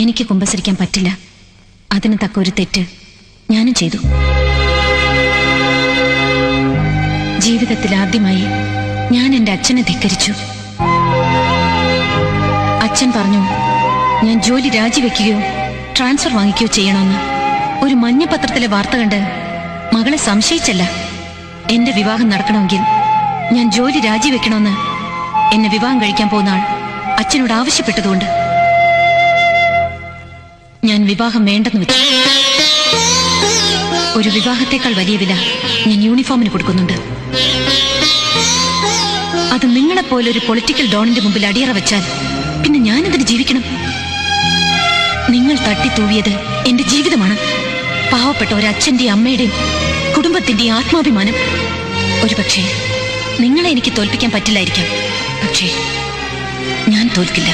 എനിക്ക് കുമ്പസരിക്കാൻ പറ്റില്ല. അതിന് തക്ക ഒരു തെറ്റ് ഞാനും ചെയ്തു. ജീവിതത്തിൽ ആദ്യമായി ഞാൻ എന്റെ അച്ഛനെ ധിക്കരിച്ചു. അച്ഛൻ പറഞ്ഞു ഞാൻ ജോലി രാജിവെക്കുകയോ ട്രാൻസ്ഫർ വാങ്ങിക്കുകയോ ചെയ്യണമെന്ന്. ഒരു മഞ്ഞപത്രത്തിലെ വാർത്ത കണ്ട് മകളെ സംശയിച്ചല്ല. എന്റെ വിവാഹം നടക്കണമെങ്കിൽ ഞാൻ ജോലി രാജിവെക്കണമെന്ന് എന്നെ വിവാഹം കഴിക്കാൻ പോകുന്ന ആൾ അച്ഛനോട് ആവശ്യപ്പെട്ടതുകൊണ്ട്. ഞാൻ വിവാഹം വേണ്ടെന്ന് വെച്ചു. ഒരു വിവാഹത്തെക്കാൾ വലിയ വില ഞാൻ യൂണിഫോമിന് കൊടുക്കുന്നുണ്ട്. അത് നിങ്ങളെപ്പോലെ ഒരു പൊളിറ്റിക്കൽ ഡോണിന്റെ മുമ്പിൽ അടിയറ വെച്ചാൽ പിന്നെ ഞാനെന്തിന് ജീവിക്കണം? നിങ്ങൾ തട്ടിത്തൂവിയത് എന്റെ ജീവിതമാണ്. പാവപ്പെട്ട ഒരു അച്ഛന്റെയും അമ്മയുടെയും കുടുംബത്തിന്റെയും ആത്മാഭിമാനം. ഒരുപക്ഷെ നിങ്ങളെ എനിക്ക് തോൽപ്പിക്കാൻ പറ്റില്ലായിരിക്കാം. പക്ഷേ ഞാൻ തോൽക്കില്ല.